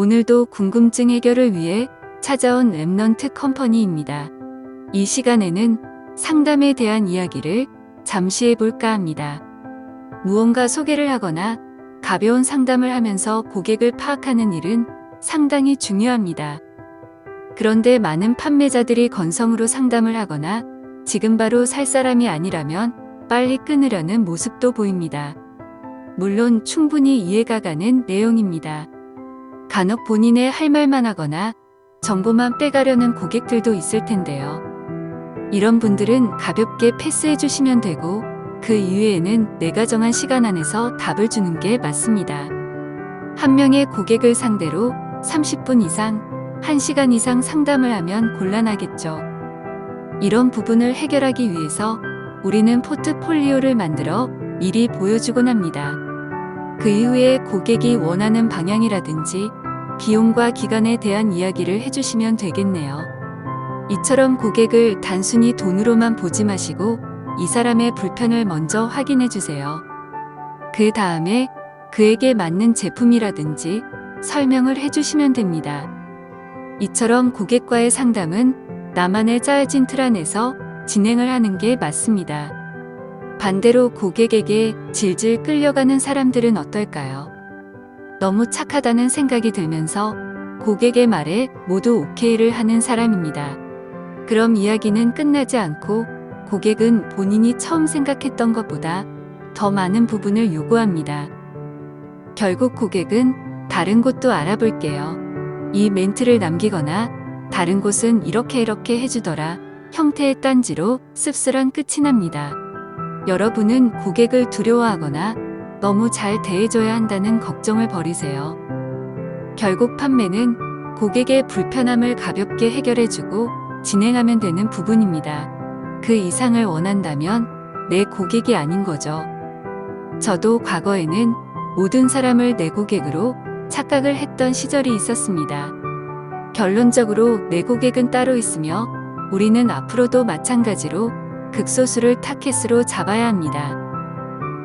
오늘도 궁금증 해결을 위해 찾아온 랩넌트 컴퍼니입니다. 이 시간에는 상담에 대한 이야기를 잠시 해볼까 합니다. 무언가 소개를 하거나 가벼운 상담을 하면서 고객을 파악하는 일은 상당히 중요합니다. 그런데 많은 판매자들이 건성으로 상담을 하거나 지금 바로 살 사람이 아니라면 빨리 끊으려는 모습도 보입니다. 물론 충분히 이해가 가는 내용입니다. 간혹 본인의 할 말만 하거나 정보만 빼가려는 고객들도 있을 텐데요. 이런 분들은 가볍게 패스해 주시면 되고 그 이후에는 내가 정한 시간 안에서 답을 주는 게 맞습니다. 한 명의 고객을 상대로 30분 이상, 1시간 이상 상담을 하면 곤란하겠죠. 이런 부분을 해결하기 위해서 우리는 포트폴리오를 만들어 미리 보여주곤 합니다. 그 이후에 고객이 원하는 방향이라든지 비용과 기간에 대한 이야기를 해주시면 되겠네요. 이처럼 고객을 단순히 돈으로만 보지 마시고 이 사람의 불편을 먼저 확인해 주세요. 그 다음에 그에게 맞는 제품이라든지 설명을 해주시면 됩니다. 이처럼 고객과의 상담은 나만의 짜여진 틀 안에서 진행을 하는 게 맞습니다. 반대로 고객에게 질질 끌려가는 사람들은 어떨까요? 너무 착하다는 생각이 들면서 고객의 말에 모두 오케이를 하는 사람입니다. 그럼 이야기는 끝나지 않고 고객은 본인이 처음 생각했던 것보다 더 많은 부분을 요구합니다. 결국 고객은 다른 곳도 알아볼게요. 이 멘트를 남기거나 다른 곳은 이렇게 이렇게 해주더라 형태의 딴지로 씁쓸한 끝이 납니다. 여러분은 고객을 두려워하거나 너무 잘 대해줘야 한다는 걱정을 버리세요. 결국 판매는 고객의 불편함을 가볍게 해결해주고 진행하면 되는 부분입니다. 그 이상을 원한다면 내 고객이 아닌 거죠. 저도 과거에는 모든 사람을 내 고객으로 착각을 했던 시절이 있었습니다. 결론적으로 내 고객은 따로 있으며 우리는 앞으로도 마찬가지로 극소수를 타켓으로 잡아야 합니다.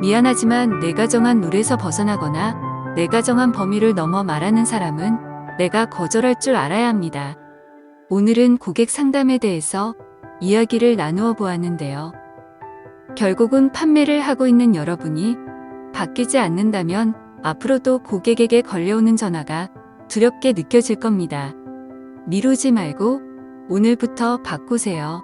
미안하지만 내가 정한 룰에서 벗어나거나 내가 정한 범위를 넘어 말하는 사람은 내가 거절할 줄 알아야 합니다. 오늘은 고객 상담에 대해서 이야기를 나누어 보았는데요. 결국은 판매를 하고 있는 여러분이 바뀌지 않는다면 앞으로도 고객에게 걸려오는 전화가 두렵게 느껴질 겁니다. 미루지 말고 오늘부터 바꾸세요.